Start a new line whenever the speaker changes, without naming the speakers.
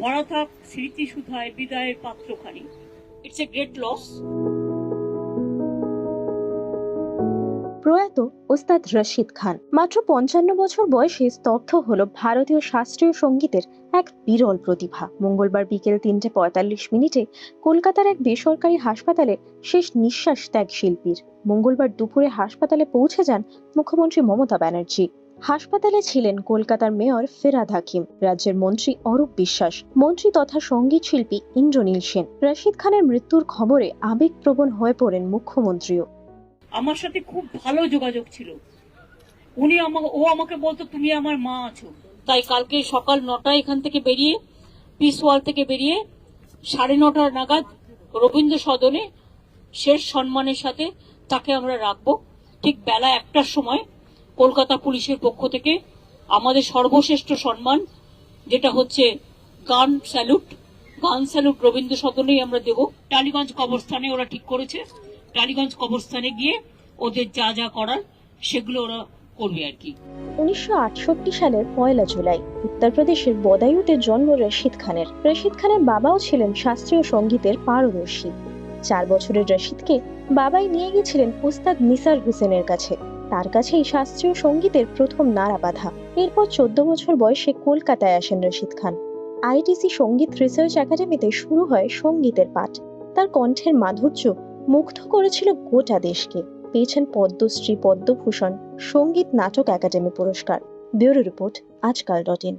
ভরা থাক স্মৃতি সুধায় বিদায়ের পাত্রখানি। ইটস এ গ্রেট লস
প্রয়াত ওস্তাদ রশিদ খান, মাত্র পঞ্চান্ন বছর বয়সে স্তব্ধ হল ভারতীয় শাস্ত্রীয় সঙ্গীতের এক বিরল প্রতিভা। মঙ্গলবার বিকেল তিনটে পঁয়তাল্লিশ মিনিটে কলকাতার এক বেসরকারি হাসপাতালে শেষ নিঃশ্বাস ত্যাগ শিল্পীর। মঙ্গলবার দুপুরে হাসপাতালে পৌঁছে যান মুখ্যমন্ত্রী মমতা ব্যানার্জি। হাসপাতালে ছিলেন কলকাতার মেয়র ফেরাদ হাকিম, রাজ্যের মন্ত্রী অরূপ বিশ্বাস, মন্ত্রী তথা সংগীত শিল্পী ইন্দ্রনীল সেন। রশিদ খানের মৃত্যুর খবরে আবেগপ্রবণ হয়ে পড়েন মুখ্যমন্ত্রীও।
আমার সাথে খুব ভালো যোগাযোগ ছিল। উনি আমাকে, ও আমাকে বলতো, তুমি আমার মা আছো। তাই কালকে সকাল নটায় এখান থেকে বেরিয়ে, পিস ওয়াল থেকে বেরিয়ে সাড়ে নটার নাগাদ রবীন্দ্র সদনে শেষ সম্মানের সাথে তাকে আমরা রাখব। ঠিক বেলা একটার সময় কলকাতা পুলিশের পক্ষ থেকে আমাদের সর্বশ্রেষ্ঠ সম্মান, যেটা হচ্ছে গান স্যালুট। গান স্যালুট রবীন্দ্র সদনেই আমরা দেব। টালিগঞ্জ কবরস্থানে ওরা ঠিক করেছে। টালিগঞ্জ কবরস্থানে গিয়ে ওদের যা যা করার, সেগুলো ওরা করবে আর কি।
উনিশশো আটষট্টি সালের পয়লা জুলাই, উত্তরপ্রদেশের বদায়ুতে জন্ম রশিদ খানের। রশিদ খানের বাবাও ছিলেন শাস্ত্রীয় সঙ্গীতের পারদর্শী। চার বছরের রশিদকে বাবাই নিয়ে গেছিলেন উস্তাদ নিসার হোসেনের কাছে। তার কাছেই শাস্ত্রীয় সঙ্গীতের প্রথম নাড়া বাঁধা। এরপর চোদ্দ বছর বয়সে কলকাতায় আসেন রশিদ খান। আইটিসি সংগীত রিসার্চ একাডেমিতে শুরু হয় সঙ্গীতের পাঠ। তার কণ্ঠের মাধুর্য মুগ্ধ করেছিল গোটা দেশকে। পেয়েছেন পদ্মশ্রী, পদ্মভূষণ, সংগীত নাটক একাডেমি পুরস্কার। Bureau report, Aajkal dot in.